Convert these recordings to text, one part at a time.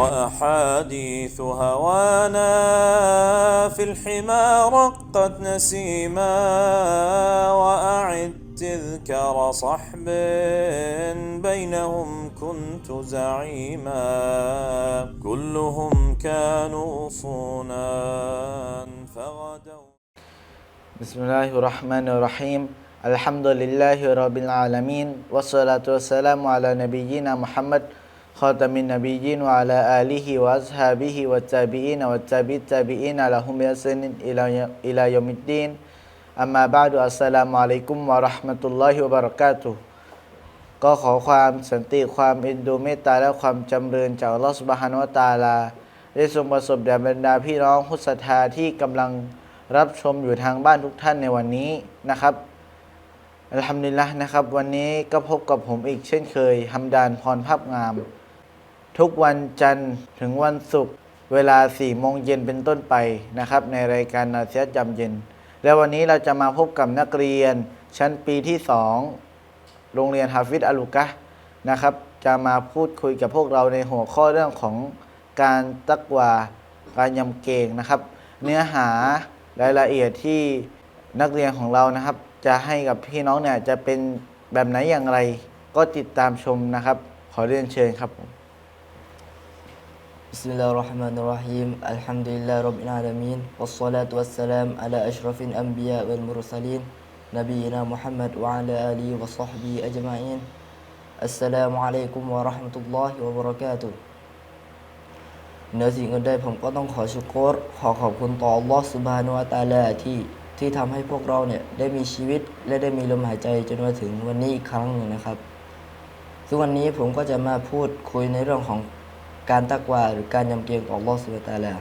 وأحاديث هوانا في الحمى رقت نسيما وأعد تذكر صحب بينهم كنت زعيما كلهم كانوا صونا فغدوا بسم الله الرحمن الرحيم. الحمد لله رب العالمين والصلاة والسلام على نبينا محمد خاتم النبيين وعلى آله وأصحابه والتابعين والتابع التابعين لهم بإحسان إلى إلى يوم الدين أما بعد السلام عليكم ورحمة الله وبركاته ก็ขอความสันติความเอ็นดูเมตตาและความจำเริญจากอัลลอฮฺสุบฮานุวะตะอาลา ได้ทรงประสบแด่บรรดาพี่น้องผู้ศรัทธาที่กำลังรับชมอยู่ทางบ้านทุกท่านในวันนี้นะครับอัลฮัมดุลิลละห์นะครับ วันนี้ก็พบกับผมอีกเช่นเคยฮัมดานพรภาพงาม ทุกวันจันทร์ถึงวันศุกร์เวลา4โมงเย็นเป็นต้นไปนะครับ ในรายการนาเซียจำเย็น และวันนี้เราจะมาพบกับนักเรียนชั้นปีที่ 2 โรงเรียนฮาฟิดอัลุกะนะครับ จะมาพูดคุยกับพวกเราในหัวข้อเรื่องของการตักวาการยำเกงนะครับ เนื้อหารายละเอียดที่นักเรียนของเรานะครับ จะให้กับพี่น้องเนี่ยจะเป็นแบบไหนอย่างไร ก็ติดตามชมนะครับ ขอเรียนเชิญครับผม بسم الله الرحمن الرحيم الحمد لله رب العالمين والصلاة والسلام على أشرف الأنبياء والمرسلين نبينا محمد وعلى آله وصحبه أجمعين السلام عليكم ورحمة الله وبركاته เหนือสิ่งอื่นใดผมก็ต้องขอชุกรขอขอบคุณต่อ Allah Subhanahu wa Taala ที่ที่ทำให้พวกเราเนี่ยได้มีชีวิตและได้มีลมหายใจจนมาถึงวันนี้อีกครั้งหนึ่งนะครับ ซึ่งวันนี้ผมก็จะมาพูดคุยในเรื่องของ การตักวาหรือการยำเกรงต่อ Allah Subhanahu wa Taala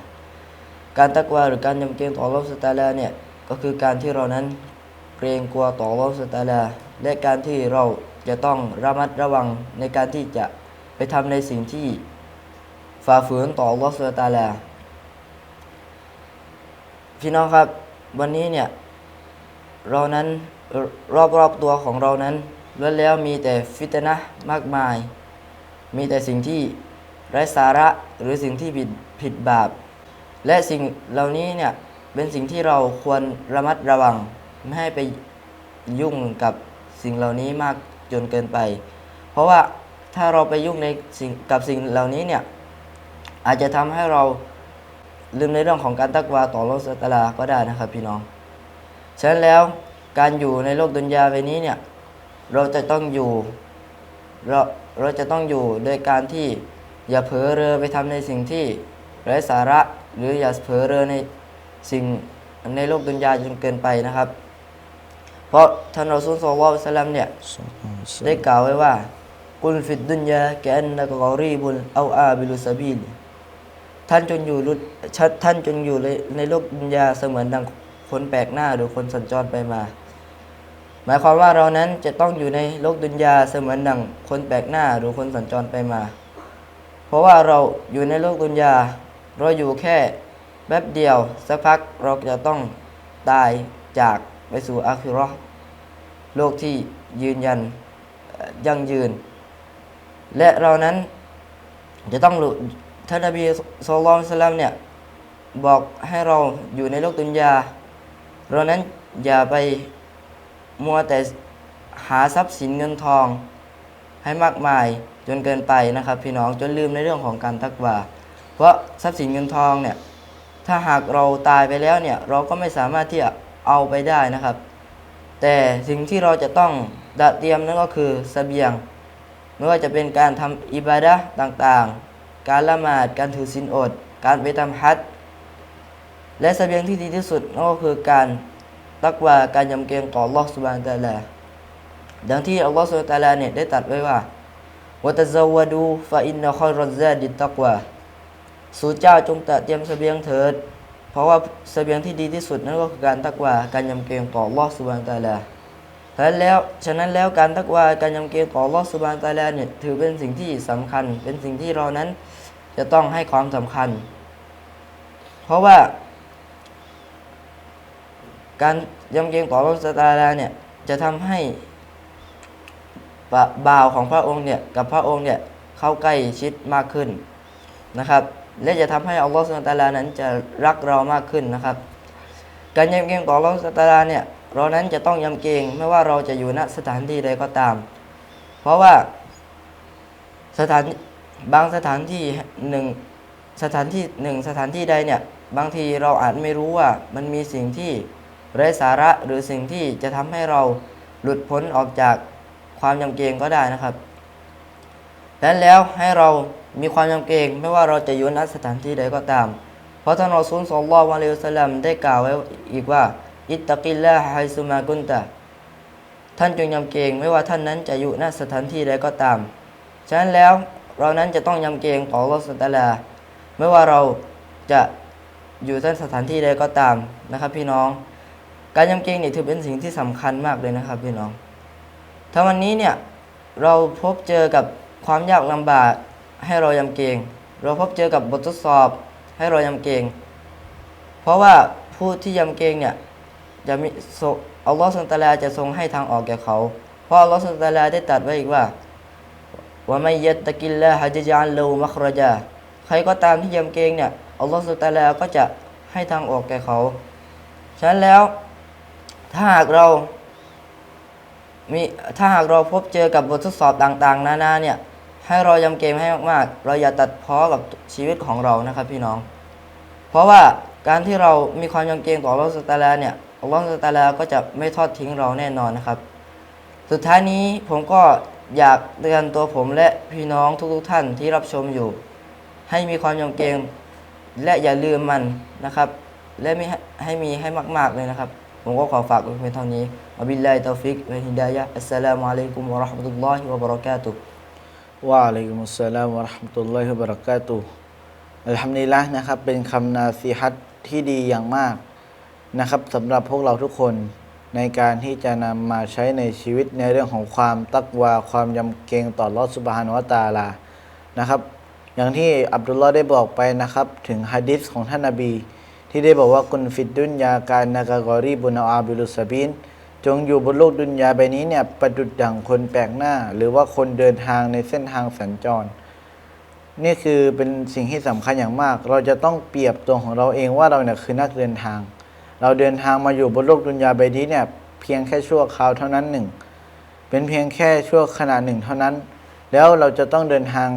การตักวาหรือการยำเกรงต่อ Allah Subhanahu wa Taala เนี่ยก็คือการที่เรานั้นเกรงกลัวต่อ Allah Subhanahu wa Taala และการที่เราจะต้องระมัดระวังในการที่จะไปทำในสิ่งที่ฝ่าฝืนต่อ Allah Subhanahu wa Taala พี่น้องครับวันนี้เนี่ยเรานั้นรอบรอบๆตัวของเรานั้นล้วนแล้วมีแต่ฟิตนะมากมาย มีแต่สิ่งที่ ไร้สาระหรือสิ่งที่ผิดผิดบาป และสิ่งเหล่านี้เนี่ยเป็นสิ่งที่เราควรระมัดระวังไม่ให้ไปยุ่งกับสิ่งเหล่านี้มากจนเกินไป เพราะว่าถ้าเราไปยุ่งในสิ่งกับสิ่งเหล่านี้เนี่ยอาจจะทำให้เราลืมในเรื่องของการตักวาต่อโลกสตาลาก็ได้นะครับพี่น้อง ฉะนั้นแล้วการอยู่ในโลกดุนยาใบนี้เนี่ยเราจะต้องอยู่เราเราจะต้องอยู่โดยการที่ อย่าเผลอเรอไปทำในสิ่งที่ไร้สาระ หรืออย่าเผลอเรอในสิ่งในโลกดุนยาจนเกินไปนะครับ เพราะท่านรอซูลศ็อลลัลลอฮุอะลัยฮิวะซัลลัมเนี่ยได้กล่าวไว้ว่ากุลฟิดดุนยาแกนนักกอรีบุลเอาอาบิลุสบีลท่านจงอยู่รุท่านจงอยู่ในในโลกดุนยาเสมือนดังคนแปลกหน้าหรือคนสัญจรไปมา หมายความว่าเรานั้นจะต้องอยู่ในโลกดุนยาเสมือนดังคนแปลกหน้าหรือคนสัญจรไปมา เพราะว่าเราอยู่ในโลกดุนยา เราอยู่แค่แป๊บเดียว สักพักเราจะต้องตายจากไปสู่อาคิราะห์โลกที่ยืนยันยั่งยืน และเรานั้นจะต้องรู้ท่านนบีสุลต่านสลัมเนี่ยบอกให้เราอยู่ในโลกดุนยา เรานั้นอย่าไปมัวแต่หาทรัพย์สินเงินทอง ให้มากมายจนเกินไปนะครับ พี่น้องจนลืมในเรื่องของการตักวาเพราะทรัพย์สินเงินทองเนี่ยถ้าหากเราตายไปแล้วเนี่ยเราก็ไม่สามารถที่จะเอาไปได้นะครับ แต่สิ่งที่เราจะต้องดะเตรียมนั่นก็คือเสบียง ไม่ว่าจะเป็นการทำอิบาดะต่างๆ การละหมาดการถือศีลอด การไปทำฮัจและเสบียงที่ดีที่สุดนั่นก็คือการตักวาการยำเกรงต่อ Allah Subhanahu wa Taala ดังที่ Allah Subhanahu wa Taala เนี่ยได้ตรัสไว้ว่าวะตะซาวดูฟะอินนะคอยรซาดิตักวาสู่เจ้าจงตะเตรียมเสบียงเถิด เพราะว่าเสบียงที่ดีที่สุดนั่นก็คือการตักวาการยำเกรงต่อ Allah Subhanahu wa Taala ฉะนั้นแล้วฉะนั้นแล้วการตักวาการยำเกรงต่อ Allah Subhanahu wa Taala เนี่ยถือเป็นสิ่งที่สำคัญ เป็นสิ่งที่เรานั้นจะต้องให้ความสำคัญ เพราะว่า การยำเกรงต่อ Allah Subhanahu wa Taala เนี่ยจะทำให้ บ่บ่าวของพระองค์เนี่ยกับพระองค์เนี่ยเข้าใกล้ชิดมากขึ้นนะครับ และจะทำให้อัลลอฮฺสุลตารานั้นจะรักเรามากขึ้นนะครับ การยำเกรงต่ออัลลอฮฺสุลตาราเนี่ยเรานั้นจะต้องยำเกรงไม่ว่าเราจะอยู่ณสถานที่ใดก็ตาม เพราะว่าสถานบางสถานที่หนึ่งสถานที่หนึ่งสถานที่ใดเนี่ยบางทีเราอาจไม่รู้ว่ามันมีสิ่งที่ไร้สาระหรือสิ่งที่จะทำให้เราหลุดพ้นออกจาก ความยำเกรงก็ได้นะครับดังนั้นแล้วให้เรามีความยำเกรงไม่ว่าเราจะอยู่ณสถานที่ใดก็ตาม เพราะท่านรอซูลศ็อลลัลลอฮุอะลัยฮิวสลัมได้กล่าวไว้อีกว่า อิตตะกิลลาฮะไฮซุมากุนตะท่านจงยำเกรงไม่ว่าท่านนั้นจะอยู่ณสถานที่ใดก็ตาม ฉะนั้นแล้วเรานั้นจะต้องยำเกรงต่ออัลอสตาลา ไม่ว่าเราจะอยู่ในสถานที่ใดก็ตามนะครับ พี่น้อง การยำเกรงนี่ถือเป็นสิ่งที่สำคัญมากเลยนะครับ พี่น้อง ถ้าวันนี้เนี่ยเราพบเจอกับความยากลำบากให้เรายำเกรงเราพบเจอกับบททดสอบให้เรายำเกรงเพราะว่าผู้ที่ยำเกรงเนี่ยจะมีอัลลอฮฺสุลตาลาจะทรงให้ทางออกแก่เขา เพราะอัลลอฮฺสุลตาลาได้ตรัดไว้อีกว่าว่าไม่ยัตะกิลละฮะจะจานลูมัครจาใครก็ตามที่ยำเกรงเนี่ยอัลลอฮฺสุลตาลาก็จะให้ทางออกแก่เขา ฉะนั้นแล้วถ้าหากเรา มีถ้าหากเราพบเจอกับบททดสอบต่างๆ นานาเนี่ยให้เรายำเกรงให้มากๆ เราอย่าตัดพ้อกับชีวิตของเรานะครับพี่น้อง เพราะว่าการที่เรามีความยำเกรงต่ออัลลอฮฺสุตาลาเนี่ยอัลลอฮฺสุตาลาก็จะไม่ทอดทิ้งเราแน่นอนนะครับ สุดท้ายนี้ผมก็อยากเตือนตัวผมและพี่น้องทุกๆท่านที่รับชมอยู่ ให้มีความยำเกรงและอย่าลืมมันนะครับ และไม่ให้มีให้มาก ๆเลยนะครับ ผมก็ขอฝากไว้เพียงเท่านี้วะบิลลาฮิตอฟิกวะฮิดายะอัสสลามุอะลัยกุมวะราะห์มะตุลลอฮิวะบะเราะกาตุฮ์วะอะลัยกุมุสสลามวะเราะห์มะตุลลอฮิวะบะเราะกาตุฮ์อัลฮัมดุลิลละห์นะครับ เป็นคำนาซีฮัตที่ดีอย่างมากนะครับสำหรับพวกเราทุกคนในการที่จะนำมาใช้ในชีวิตในเรื่องของความตักวา ความยำเกรงต่อลลอฮฺสุบฮานุวะตาลานะครับ อย่างที่อับดุลลอฮ์ได้บอกไปนะครับ ถึงฮะดิษของท่านนบี ที่ได้บอกว่ากุนฟิดดุนยาการนากากอรีบุนอาบิลุสบินจงอยู่บนโลกดุนยาใบนี้เนี่ยประดุดดั่งคนแปลกหน้า หรือว่าคนเดินทางในเส้นทางสัญจร นี่คือเป็นสิ่งที่สำคัญอย่างมาก เราจะต้องเปรียบตัวของเราเองว่าเราเนี่ยคือนักเดินทาง เราเดินทางมาอยู่บนโลกดุนยาใบนี้เนี่ยเพียงแค่ชั่วคราวเท่านั้นหนึ่ง เป็นเพียงแค่ชั่วขณะหนึ่งเท่านั้น แล้วเราจะต้องเดินทาง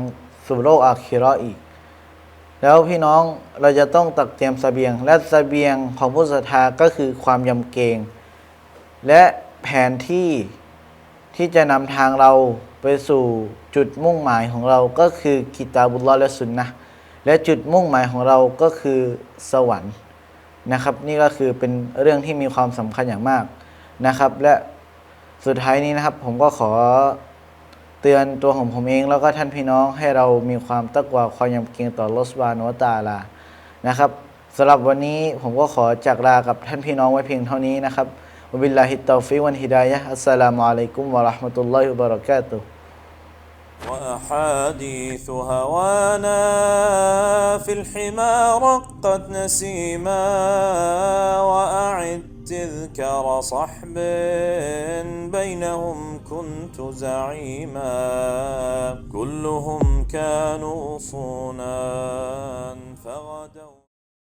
สู่โลกอาคิราะห์อีก แล้วพี่น้องเราจะต้องตักเตรียมสเสบียง และสเสบียงของผู้ศรัทธาก็คือความยำเกรงและแผนที่ที่จะนำทางเราไปสู่จุดมุ่งหมายของเราก็คือกิตาบุลลอและสุนนะและจุดมุ่งหมายของเราก็คือสวรรค์นะครับ นี่ก็คือเป็นเรื่องที่มีความสำคัญอย่างมากนะครับ และสุดท้ายนี้นะครับผมก็ขอ เตือนตัวของผมเอง แล้วก็ท่านพี่น้องให้เรามีความตักวาความยำเกรงต่อลอสบานวตาลานะครับสำหรับวันนี้ผมก็ขอจากลากับท่านพี่น้องไว้เพียงเท่านี้นะครับ وبالله التوفيق والهداية السلام عليكم ورحمة الله وبركاته وأحاديث هوانا في الحمى رقت نسيما وأعد تذكر صحب بينهم كنت زعيما. كلهم كانوا صونا فغنى